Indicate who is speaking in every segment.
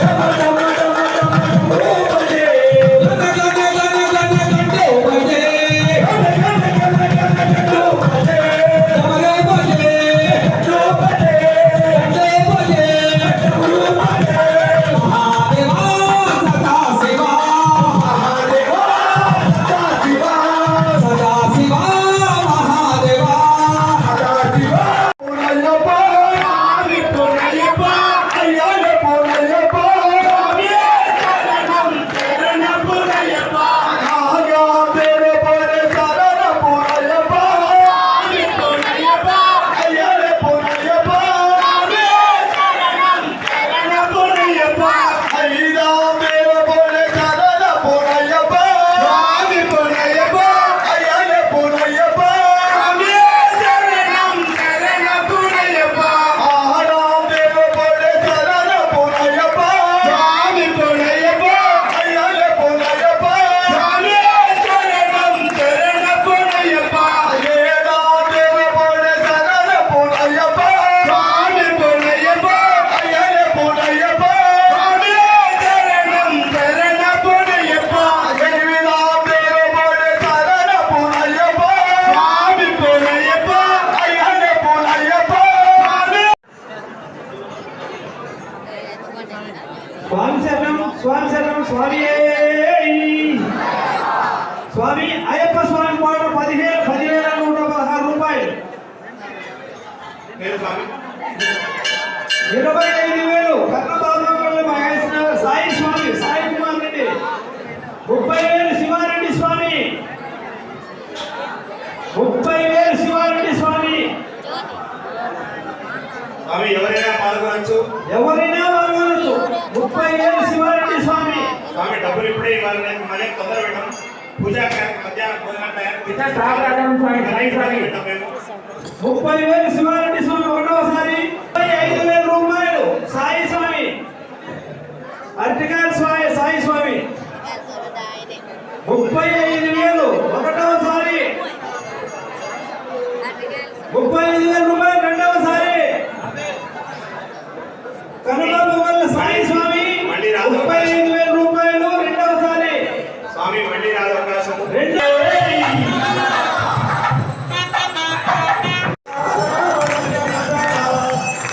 Speaker 1: స్వామి స్వామి శరణం స్వామి స్వామి అయ్యప్ప స్వామి పాట పదిహేను పదివేల నూట పదహారు రూపాయలు. ఇరవై ఐదు వేలు. మహేశ్వర సాయి స్వామి సాయి కుమార్ రెడ్డి. ముప్పై వేలు శివారెడ్డి స్వామి. ముప్పై వేలు శివారెడ్డి స్వామి.
Speaker 2: స్వామి ఎవరైనా పాల్గొనవచ్చు
Speaker 1: ఎవరైనా పాల్గొనవచ్చు ముప్పై వేలు శివారెడ్డి స్వామి
Speaker 2: డబ్బులు ఇప్పుడే ఇవ్వాలి. నేను మళ్ళీ తొందర పెట్టాం పూజా మధ్యాహ్నం భోజనం. పెట్టాం మేము.
Speaker 1: ముప్పై వేలు శివారెడ్డి స్వామి ఒకటోసారి ఐదు వేల రూపాయలు. సాయి స్వామి. అరటికాయల స్వామి సాయి స్వామి. ముప్పై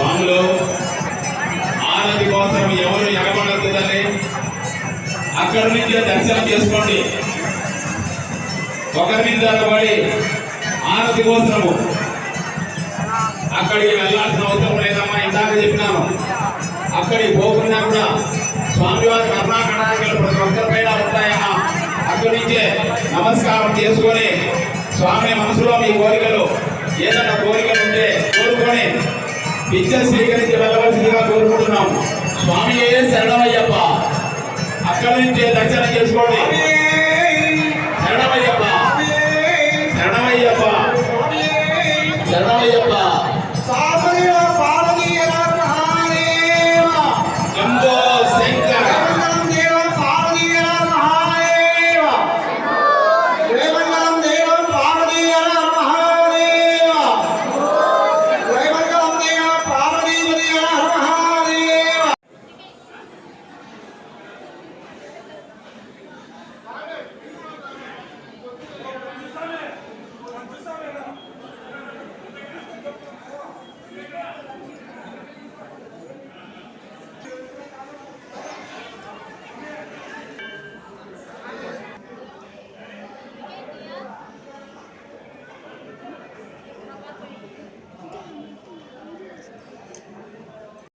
Speaker 3: స్వాములు ఆనది కోసం ఎవరు ఎగబడద్దని అక్కడి నుంచి దర్శనం చేసుకోండి. ఒకరి మీద పడి ఆనది కోసము. అక్కడికి వెళ్ళాల్సిన అవసరం లేదమ్మా ఇందాక చెప్పినాను. అక్కడికి పోకుండా కూడా స్వామివారి కర్ణాకటాలు ప్రతి ఒక్కరిపైన ఉంటాయమ్మా అక్కడి నుంచే నమస్కారం చేసుకొని స్వామి మనసులో మీ కోరికలు ఏదైనా కోరికలు విద్య స్వీకరించి వెళ్ళవలసిందిగా కోరుకుంటున్నాము. స్వామి శరణమయ్యప్ప. అక్కడి నుంచే దర్శనం చేసుకోండి.